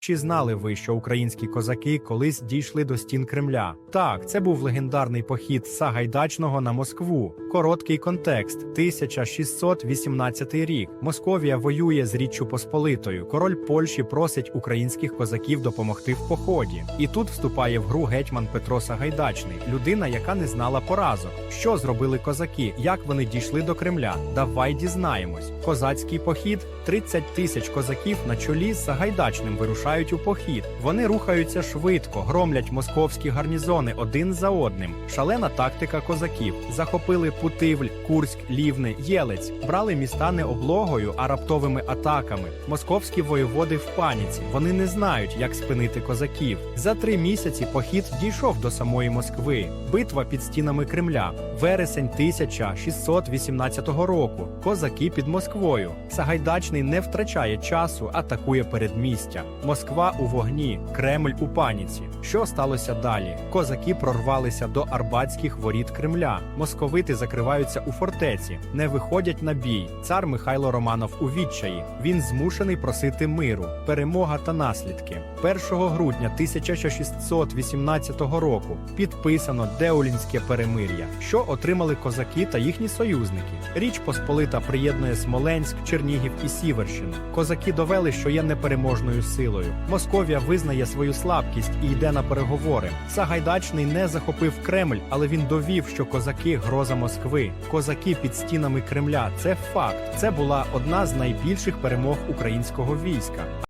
Чи знали ви, що українські козаки колись дійшли до стін Кремля? Так, це був легендарний похід Сагайдачного на Москву. Короткий контекст: 1618 рік. Московія воює з Річчю Посполитою. Король Польщі просить українських козаків допомогти в поході. І тут вступає в гру гетьман Петро Сагайдачний, людина, яка не знала поразок. Що зробили козаки? Як вони дійшли до Кремля? Давай дізнаємось. Козацький похід 30 тисяч козаків на чолі з Сагайдачним вирушають у похід. Вони рухаються швидко, громлять московські гарнізони один за одним. Шалена тактика козаків. Захопили Путивль, Курськ, Лівне, Єлець, брали міста не облогою, а раптовими атаками. Московські воєводи в паніці. Вони не знають, як спинити козаків. За три місяці похід дійшов до самої Москви. Битва під стінами Кремля. Вересень 1618 року. Козаки під Москвою. Сагайдачний не втрачає часу, атакує передмістя. Москва у вогні, Кремль у паніці. Що сталося далі? Козаки прорвалися до Арбатських воріт Кремля. Московити закриваються у фортеці, не виходять на бій. Цар Михайло Романов у відчаї. Він змушений просити миру, перемога та наслідки. 1 грудня 1618 року підписано Деолінське перемир'я, що отримали козаки та їхні союзники. Річ Посполита приєднує Смоленськ, Чернігів і Сіверщину. Козаки довели, що є непереможною силою. Московія визнає свою слабкість і йде на переговори. Сагайдачний не захопив Кремль, але він довів, що козаки гроза Москви. Козаки під стінами Кремля це факт. Це була одна з найбільших перемог українського війська.